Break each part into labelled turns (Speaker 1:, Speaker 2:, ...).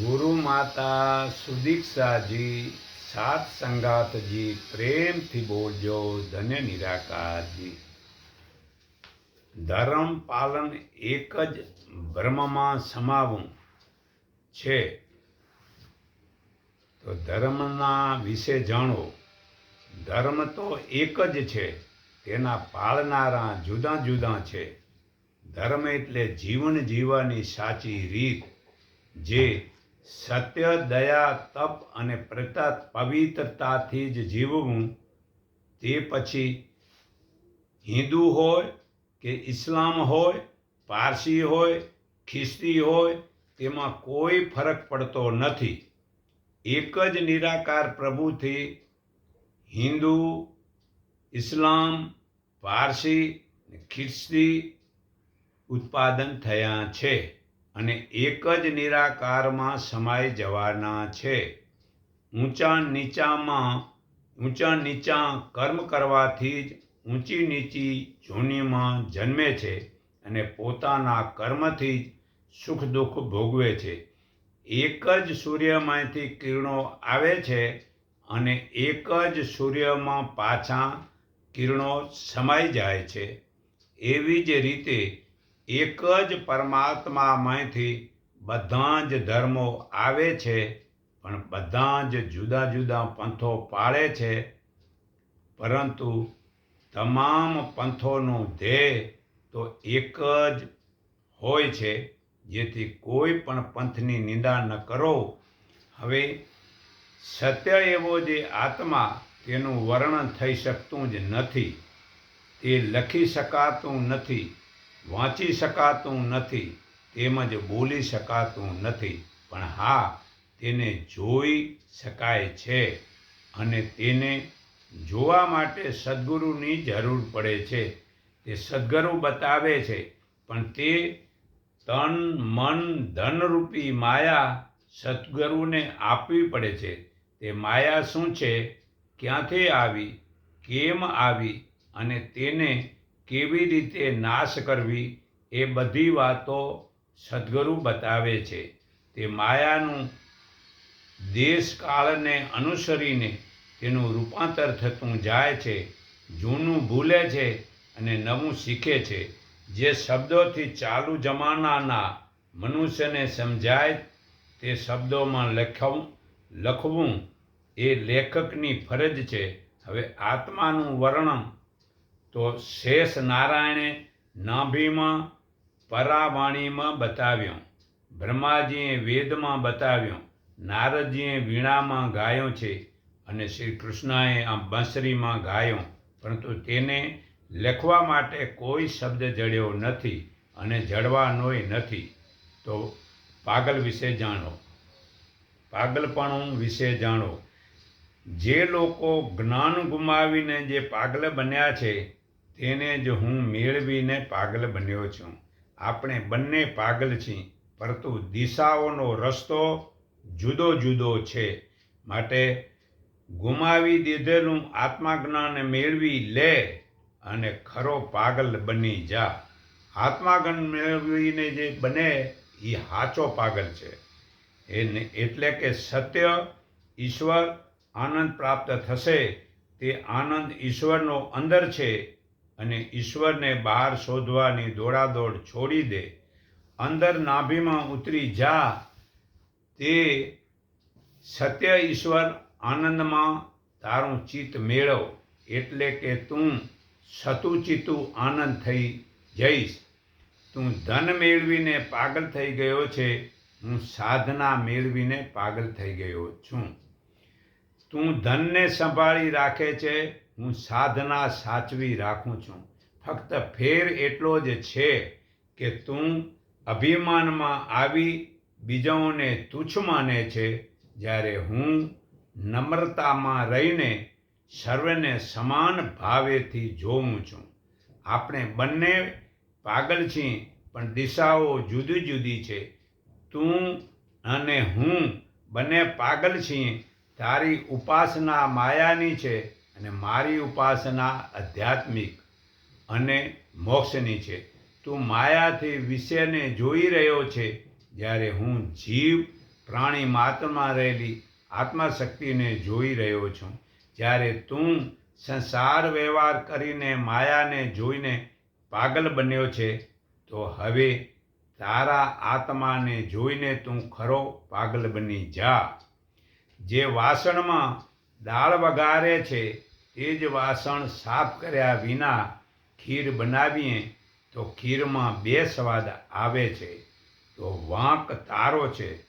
Speaker 1: ગુરુ માતા સુદીક્ષાજી સાત સંગાતજી પ્રેમથી બોલજો ધન્ય નિરાકારજી. ધર્મ પાલન એક જ બ્રહ્મમાં સમાવું છે. તો ધર્મના વિશે જાણો. ધર્મ તો એક જ છે. તેના પાળનારા જુદા જુદા છે. ધર્મ એટલે જીવન જીવવાની સાચી રીત. જે સત્ય, દયા, તપ અને પ્રતા પવિત્રતાથી જ જીવવું, તે પછી હિન્દુ હોય કે ઇસ્લામ હોય, પારસી હોય, ખ્રિસ્તી હોય, તેમાં કોઈ ફરક પડતો નથી. એક જ નિરાકાર પ્રભુથી હિન્દુ, ઇસ્લામ, પારસી ખ્રિસ્તી ઉત્પાદન થયા છે. અને એક જ નિરાકારમાં સમાઈ જવાના છે. ઊંચા નીચામાં, ઊંચા નીચા કર્મ કરવાથી જ ઊંચી નીચી જોનીમાં જન્મે છે અને પોતાના કર્મથી જ સુખ દુઃખ ભોગવે છે. એક જ સૂર્યમાંથી કિરણો આવે છે અને એક જ સૂર્યમાં પાછા કિરણો સમાઈ જાય છે. એવી જ રીતે એક જ પરમાત્મામાંથી બધા જ ધર્મો આવે છે, પણ બધા જ જુદા જુદા પંથો પાળે છે. પરંતુ તમામ પંથોનું ધ્યેય તો એક જ હોય છે, જેથી કોઈ પણ પંથની નિંદા ન કરો. હવે સત્ય એવો જે આત્મા તેનું વર્ણન થઈ શકતું જ નથી. તે લખી શકાતું નથી. વાંચી શકાતું નથી, તેમજ બોલી શકાતું નથી, પણ હા, તેને જોઈ શકાય છે અને તેને જોવા માટે સદગુરુની જરૂર પડે છે. તે સદગુરુ બતાવે છે, પણ તે તન, મન, ધનરૂપી માયા સદગુરુને આપવી પડે છે. તે માયા શું છે? ક્યાંથી આવી? કેમ આવી? અને તેને કેવી રીતે નાશ કરવી એ બધી વાતો સદગુરુ બતાવે છે. તે માયાનું દેશકાળને અનુસરીને તેનું રૂપાંતર થતું જાય છે, જૂનું ભૂલે છે અને નવું શીખે છે. જે શબ્દોથી ચાલુ જમાનાના મનુષ્યને સમજાય, તે શબ્દોમાં લખવું લખવું એ લેખકની ફરજ છે. હવે આત્માનું વર્ણન તો શેષ નારાયણે નાભીમાં પરાવાણીમાં બતાવ્યો. બ્રહ્માજીએ વેદમાં બતાવ્યો, નારદજીએ વીણામાં ગાયો છે અને શ્રી કૃષ્ણએ આ બંસરીમાં ગાયો, પરંતુ તેને લખવા માટે કોઈ શબ્દ જડ્યો નથી અને જડવાનોય નથી. તો પાગલ વિશે જાણો. પાગલપણું વિશે જાણો. જે લોકો જ્ઞાન ગુમાવીને જે પાગલ બન્યા છે, તેને જ હું મેળવીને પાગલ બન્યો છું. આપણે બંને પાગલ છીએ, પરંતુ દિશાઓનો રસ્તો જુદો જુદો છે. માટે ગુમાવી દીધેલું આત્માજ્ઞાન મેળવી લે અને ખરો પાગલ બની જા. આત્માજ્ઞાન મેળવીને જે બને એ સાચો પાગલ છે. એને એટલે કે સત્ય, ઈશ્વર આનંદ પ્રાપ્ત થશે તે આનંદ ઈશ્વરનો અંદર છે અને ઈશ્વરને બહાર શોધવાની દોડાદોડ છોડી દે. અંદર નાભીમાં ઉતરી જા. તે સત્ય ઈશ્વર આનંદમાં તારું ચિત્ત મેળવ એટલે કે તું સતુચિતું આનંદ થઈ જઈશ. તું ધન મેળવીને પાગલ થઈ ગયો છે. હું સાધના મેળવીને પાગલ થઈ ગયો છું. તું ધનને સંભાળી રાખે છે, હું સાધના સાચવી રાખું છું. ફક્ત ફેર એટલો જ છે કે તું અભિમાનમાં આવી બીજાઓને તુચ્છ માને છે. જ્યારે હું નમ્રતામાં રહીને સર્વને સમાન ભાવેથી જોઉં છું. આપણે બંને પાગલ છીએ, પણ દિશાઓ જુદી જુદી છે. તું અને હું બંને પાગલ છીએ તારી ઉપાસના માયાની છે અને મારી ઉપાસના આધ્યાત્મિક અને મોક્ષની છે. તું માયાથી વિષયને જોઈ રહ્યો છે જ્યારે હું જીવ, પ્રાણી માત્રમાં રહેલી આત્માશક્તિને જોઈ રહ્યો છું. જ્યારે તું સંસાર વ્યવહાર કરીને માયાને જોઈને પાગલ બન્યો છે, તો હવે તારા આત્માને જોઈને તું ખરો પાગલ બની જા. જે વાસણમાં દાળ વઘારે છે તે જ વાસણ સાફ કર્યા વિના ખીર બનાવીએ તો ખીરમાં બે સ્વાદ આવે છે. તો વાંક તારો છે.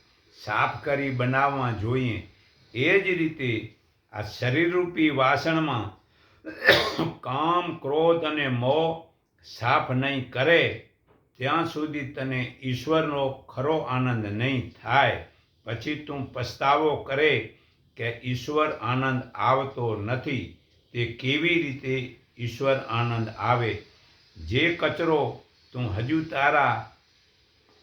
Speaker 1: સાફ કરી બનાવવા જોઈએ. એ જ રીતે આ શરીરરૂપી વાસણમાં કામ, ક્રોધ અને મોહ સાફ નહીં કરે, ત્યાં સુધી તને ઈશ્વરનો ખરો આનંદ નહીં થાય. પછી તું પસ્તાવો કરે કે ઈશ્વર આનંદ આવતો નથી, તે કેવી રીતે ઈશ્વર આનંદ આવે? જે કચરો તું હજુ તારા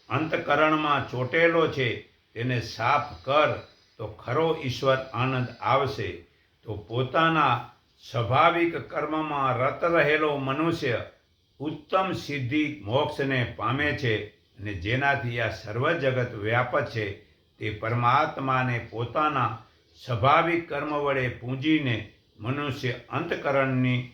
Speaker 1: અંતકરણમાં ચોટેલો છે, તેને સાફ કર, તો ખરો ઈશ્વર આનંદ આવશે. તો પોતાના સ્વાભાવિક કર્મમાં રત રહેલો મનુષ્ય ઉત્તમ સિદ્ધિ મોક્ષને પામે છે અને જેનાથી આ સર્વ જગત વ્યાપક છે. તે પરમાત્માને પોતાના સ્વાભાવિક કર્મ વડે પૂંજીને મનુષ્ય અંતકરણની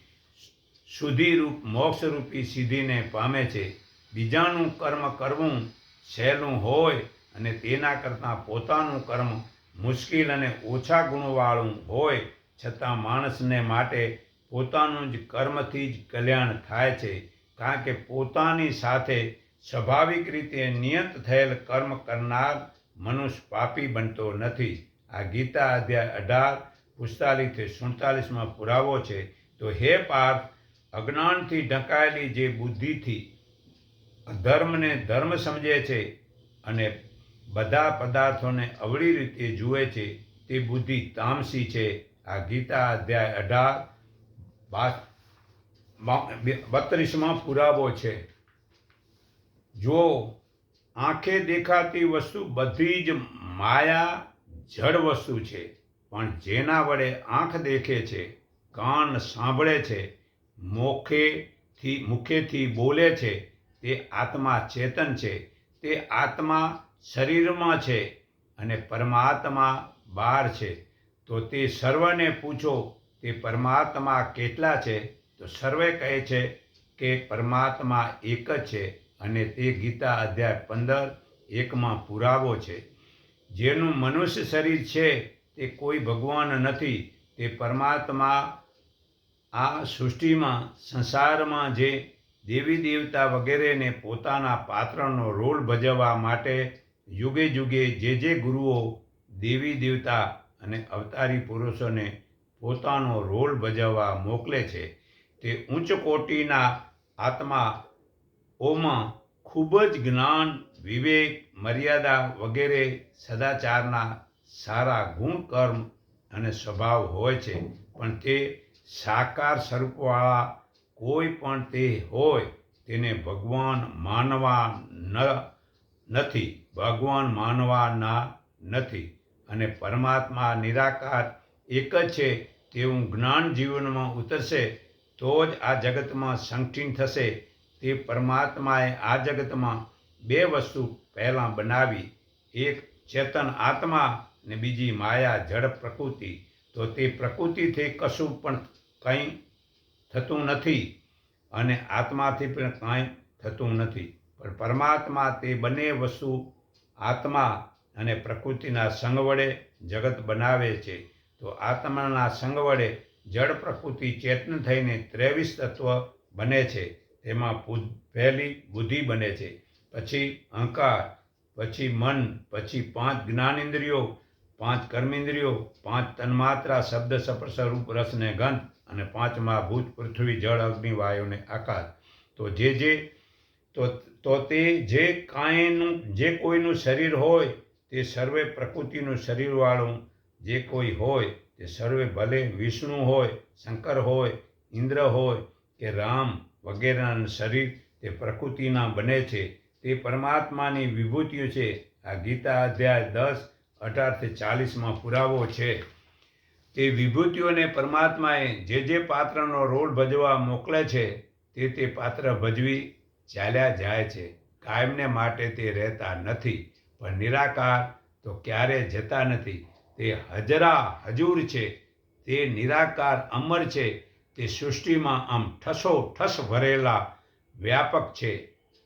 Speaker 1: સુધીરૂપ મોક્ષરૂપી સિદ્ધિને પામે છે. બીજાનું કર્મ કરવું સહેલું હોય અને તેના કરતાં પોતાનું કર્મ મુશ્કેલ અને ઓછા ગુણવાળું હોય છતાં માણસને માટે પોતાનું જ કર્મથી જ કલ્યાણ થાય છે. કારણ કે પોતાની સાથે સ્વાભાવિક રીતે નિયત થયેલ કર્મ કરનાર મનુષ્ય પાપી બનતો નથી. આ ગીતા અધ્યાય અઢાર પિસ્તાલીસથી સુડતાલીસમાં પુરાવો છે. તો હે પાર્થ, અજ્ઞાનથી ઢંકાયેલી જે બુદ્ધિથી ધર્મને ધર્મ સમજે છે અને બધા પદાર્થોને અવળી રીતે જુએ છે, તે બુદ્ધિ તામસી છે. આ ગીતા અધ્યાય અઢાર બત્રીસમાં પુરાવો છે. જો આંખે દેખાતી વસ્તુ બધી જ માયા જડ વસ્તુ છે. પણ જેના વડે આંખ દેખે છે, કાન સાંભળે છે, મોખેથી, મુખેથી બોલે છે, તે આત્મા ચેતન છે, તે આત્મા શરીરમાં છે અને પરમાત્મા બહાર છે. તો તે સર્વને પૂછો, તે પરમાત્મા કેટલા છે? તો સર્વે કહે છે કે પરમાત્મા એક જ છે. અને તે ગીતા અધ્યાય પંદર, એકમાં પુરાવો છે. જેનું મનુષ્ય શરીર છે, તે કોઈ ભગવાન નથી. તે પરમાત્મા આ સૃષ્ટિમાં, સંસારમાં જે દેવી દેવતા વગેરેને પોતાના પાત્રનો રોલ ભજવવા માટે યુગે યુગે જે જે ગુરુઓ દેવી દેવતા અને અવતારી પુરુષોને પોતાનો રોલ ભજવવા મોકલે છે, તે ઉચ્ચ કોટીના આત્માઓમાં ખૂબ જ જ્ઞાન, વિવેક, મર્યાદા વગેરે સદાચારના સારા ગુણ, કર્મ અને સ્વભાવ હોય છે. પણ તે સાકાર સ્વરૂપવાળા કોઈ પણ તે હોય તેને ભગવાન માનવા ન, નથી. ભગવાન માનવાના નથી. અને પરમાત્મા નિરાકાર એક જ છે, તેવું જ્ઞાન જીવનમાં ઉતરશે તો જ આ જગતમાં સંકઠીન થશે. તે પરમાત્માએ આ જગતમાં બે વસ્તુ પહેલાં બનાવી, એક ચેતન આત્મા ને બીજી માયા જડ પ્રકૃતિ. તો તે પ્રકૃતિથી કશું પણ કંઈ થતું નથી અને આત્માથી પણ કાંઈ થતું નથી. પણ પરમાત્મા તે બંને વસ્તુ આત્મા અને પ્રકૃતિના સંગ વડે જગત બનાવે છે. તો આત્માના સંગ વડે જળ પ્રકૃતિ ચેતન થઈને ત્રેવીસ તત્વ બને છે. તેમાં પહેલી બુદ્ધિ બને છે. પછી અહંકાર, પછી મન, પછી પાંચ જ્ઞાનેન્દ્રિયો, પાંચ કર્મેન્દ્રિયો, પાંચ તન્માત્રા, શબ્દ સપર્શ રૂપ રસ ને ગંધ અને પાંચમા ભૂત, પૃથ્વી, જળ, અગ્નિ, વાયુ ને આકાશ. તો જે જે, તો તો તે જે કાંઈનું, જે કોઈનું શરીર હોય, તે સર્વે પ્રકૃતિનું શરીરવાળું જે કોઈ હોય, તે સર્વે ભલે વિષ્ણુ હોય, શંકર હોય, ઇન્દ્ર હોય કે રામ વગેરેના શરીર તે પ્રકૃતિના બને છે. તે પરમાત્માની વિભૂતિઓ છે. આ ગીતા અધ્યાય દસ અઢારથી ચાલીસમાં પુરાવો છે. તે વિભૂતિઓને પરમાત્માએ જે જે પાત્રનો રોલ ભજવા મોકલે છે, તે તે પાત્ર ભજવી ચાલ્યા જાય છે. કાયમને માટે તે રહેતા નથી, પણ નિરાકાર તો ક્યારે જતા નથી. તે હજરા હજૂર છે. તે નિરાકાર અમર છે. તે સૃષ્ટિમાં આમ ઠસો ઠસ ભરેલા વ્યાપક છે.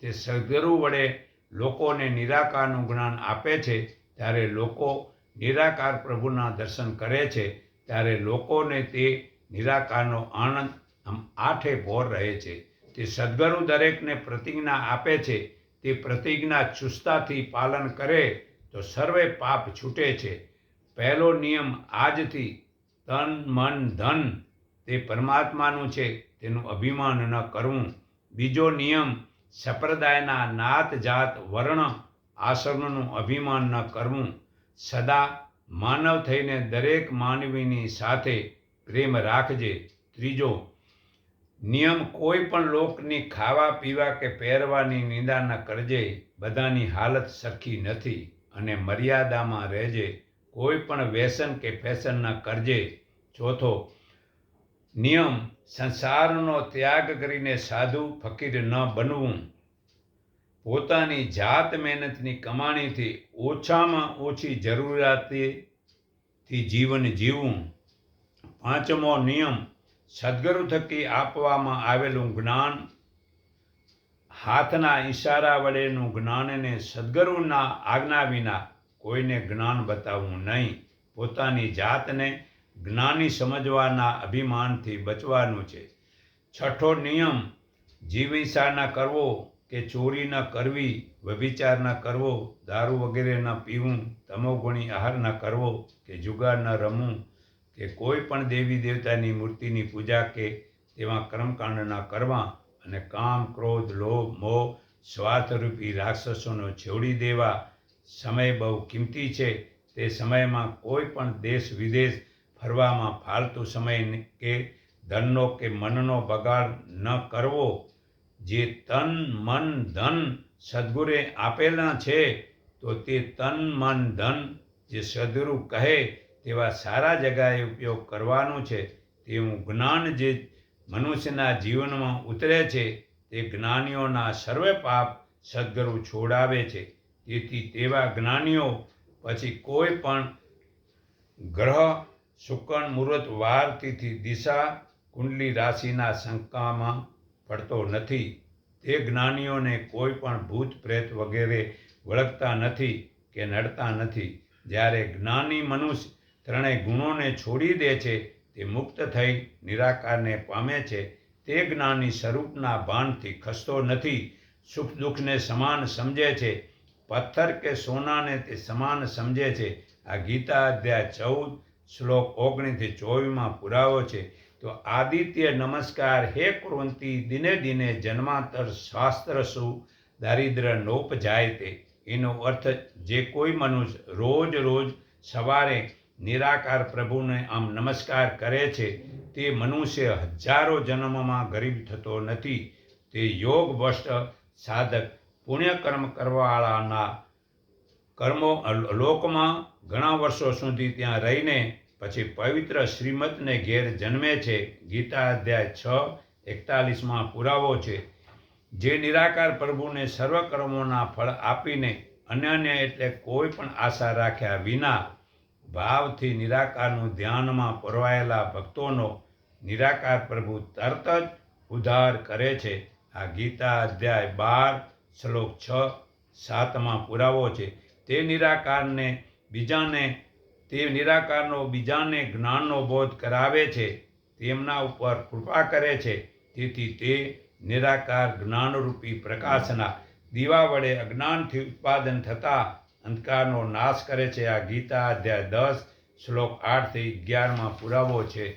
Speaker 1: તે સદગુરુ વડે લોકોને નિરાકારનું જ્ઞાન આપે છે. ત્યારે લોકો નિરાકાર પ્રભુના દર્શન કરે છે. ત્યારે લોકોને તે નિરાકારનો આનંદ આમ આઠે ભોર રહે છે. તે સદગુરુ દરેકને પ્રતિજ્ઞા આપે છે. તે પ્રતિજ્ઞા ચુસ્તાથી પાલન કરે તો સર્વે પાપ છૂટે છે. પહેલો નિયમ આજથી તન મન ધન તે પરમાત્માનું છે, તેનું અભિમાન ન કરવું. બીજો નિયમ, સંપ્રદાયના નાત જાત વર્ણ આશ્રમનું અભિમાન ન કરવું. સદા માનવ થઈને દરેક માનવીની સાથે પ્રેમ રાખજે. ત્રીજો નિયમ, કોઈ પણ લોકની ખાવા, પીવા કે પહેરવાની નિંદા ન કરજે. બધાની હાલત સરખી નથી અને મર્યાદામાં રહેજે. કોઈ પણ વ્યસન કે ફેશન ન કરજે. ચોથો નિયમ સંસારનો ત્યાગ કરીને સાધુ ફકીર ન બનવું. પોતાની જાત મહેનતની કમાણીથી ઓછામાં ઓછી જરૂરિયાતથી જીવન જીવવું. પાંચમો નિયમ, સદગુરુ થકી આપવામાં આવેલું જ્ઞાન. હાથના ઈશારા વડેનું જ્ઞાનને સદગુરુના આજ્ઞા વિના કોઈને જ્ઞાન બતાવવું નહીં. પોતાની જાતને જ્ઞાની સમજવાના અભિમાનથી બચવાનું છે. છઠ્ઠો નિયમ જીવિંસા કરવો કે ચોરી ન કરવી, વ્યભિચાર ન કરવો, દારૂ વગેરે ન પીવું, તમોગુણી આહાર ન કરવો કે જુગાર ન રમવું કે કોઈ પણ દેવી દેવતાની મૂર્તિની પૂજા કે તેવા કર્મકાંડ ન કરવા અને કામ, ક્રોધ, લોભ, મોહ, સ્વાર્થરૂપી રાક્ષસોનો છોડી દેવા સમય બહુ કિંમતી છે. તે સમયમાં કોઈ પણ દેશ વિદેશ ફરવામાં ફાલતુ સમય કે ધનનો કે મનનો બગાડ ન કરવો, જે તન, મન, ધન સદગુરે આપેલા છે, તો તે તન, મન, ધન જે સદગુરુ કહે તેવા સારા જગાએ ઉપયોગ કરવાનો છે. તેવું જ્ઞાન જે મનુષ્યના જીવનમાં ઉતરે છે, તે જ્ઞાનીઓના સર્વે પાપ સદગુરુ છોડાવે છે. તેથી તેવા જ્ઞાનીઓ પછી કોઈ પણ ગ્રહ શુકન મુહૂર્ત વાર તિથિ દિશા કુંડલી રાશિના શંકામાં પડતો નથી. તે જ્ઞાનીઓને કોઈ પણ ભૂત, પ્રેત વગેરે વળગતા નથી કે નડતા નથી. જ્યારે જ્ઞાની મનુષ્ય ત્રણેય ગુણોને છોડી દે છે, તે મુક્ત થઈ નિરાકારને પામે છે. તે જ્ઞાની સ્વરૂપના ભાનથી ખસતો નથી. સુખ દુઃખને સમાન સમજે છે. પથ્થર કે સોનાને તે સમાન સમજે છે. આ ગીતા અધ્યાય ચૌદ શ્લોક ઓગણીથી ચોવીસમાં પુરાવો છે. તો આદિત્ય નમસ્કાર, હે કુરવંતી દિને દિને જન્માંતર શાસ્ત્રસુ દારિદ્ર નોપ જાય તે. એનો અર્થ જે કોઈ મનુષ્ય રોજ રોજ સવારે નિરાકાર પ્રભુને આમ નમસ્કાર કરે છે, તે મનુષ્ય હજારો જન્મમાં ગરીબ થતો નથી. તે યોગ વષ્ટ સાધક પુણ્યકર્મ કરવાવાળાના કર્મો લોકમાં ઘણા વર્ષો સુધી ત્યાં રહીને પછી પવિત્ર શ્રીમદને ઘેર જન્મે છે. ગીતા અધ્યાય છ, એકતાલીસમાં પુરાવો છે. જે નિરાકાર પ્રભુને સર્વ કર્મોના ફળ આપીને અન્યને એટલે કોઈ પણ આશા રાખ્યા વિના ભાવથી નિરાકારનું ધ્યાનમાં પરવાયેલા ભક્તોનો નિરાકાર પ્રભુ તરત જ ઉદ્ધાર કરે છે. આ ગીતા અધ્યાય બાર, શ્લોક છ, સાતમાં પુરાવો છે. તે નિરાકારને બીજાને તે નિરાકારનો, બીજાને જ્ઞાનનો બોધ કરાવે છે, તેમના ઉપર કૃપા કરે છે. તેથી તે નિરાકાર, જ્ઞાનરૂપી, પ્રકાશના, દીવા વડે અજ્ઞાનથી ઉત્પાદન થતા અંધકારનો નાશ કરે છે. આ ગીતા અધ્યાય દસ, શ્લોક આઠથી અગિયારમાં પુરાવો છે.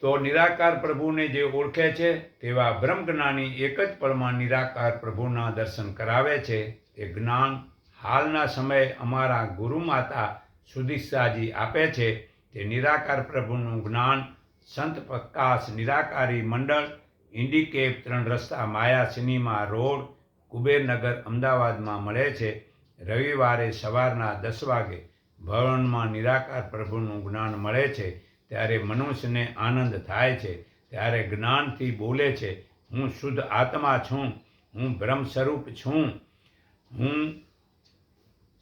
Speaker 1: તો નિરાકાર પ્રભુને જે ઓળખે છે, તેવા બ્રહ્મજ્ઞાની એક જ પળમાં નિરાકાર પ્રભુના દર્શન કરાવે છે. એ જ્ઞાન હાલના સમયે અમારા ગુરુ માતા સુદીક્ષાજી આપે છે તે નિરાકાર પ્રભુનું જ્ઞાન સંત પ્રકાશ નિરાકારી મંડળ, ઇન્ડિકેપ ત્રણ રસ્તા માયા સિનેમા રોડ, કુબેરનગર અમદાવાદમાં મળે છે. રવિવારે સવારના દસ વાગે ભવનમાં નિરાકાર પ્રભુનું જ્ઞાન મળે છે. ત્યારે મનુષ્યને આનંદ થાય છે. ત્યારે જ્ઞાનથી બોલે છે, હું શુદ્ધ આત્મા છું. હું બ્રહ્મ સ્વરૂપ છું. હું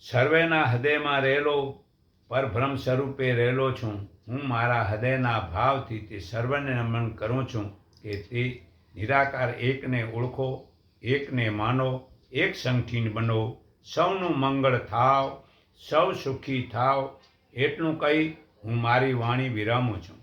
Speaker 1: સર્વેના હૃદયમાં રહેલો પરભ્રમ સ્વરૂપે રહેલો છું. હું મારા હૃદયના ભાવથી તે સર્વને નમન કરું છું કે તે નિરાકાર એકને ઓળખો, એકને માનો, એક સંઠીન બનો. સૌનું મંગળ થાવ, સૌ સુખી થાવ. એટલું કહી હું મારી વાણી વિરામું છું.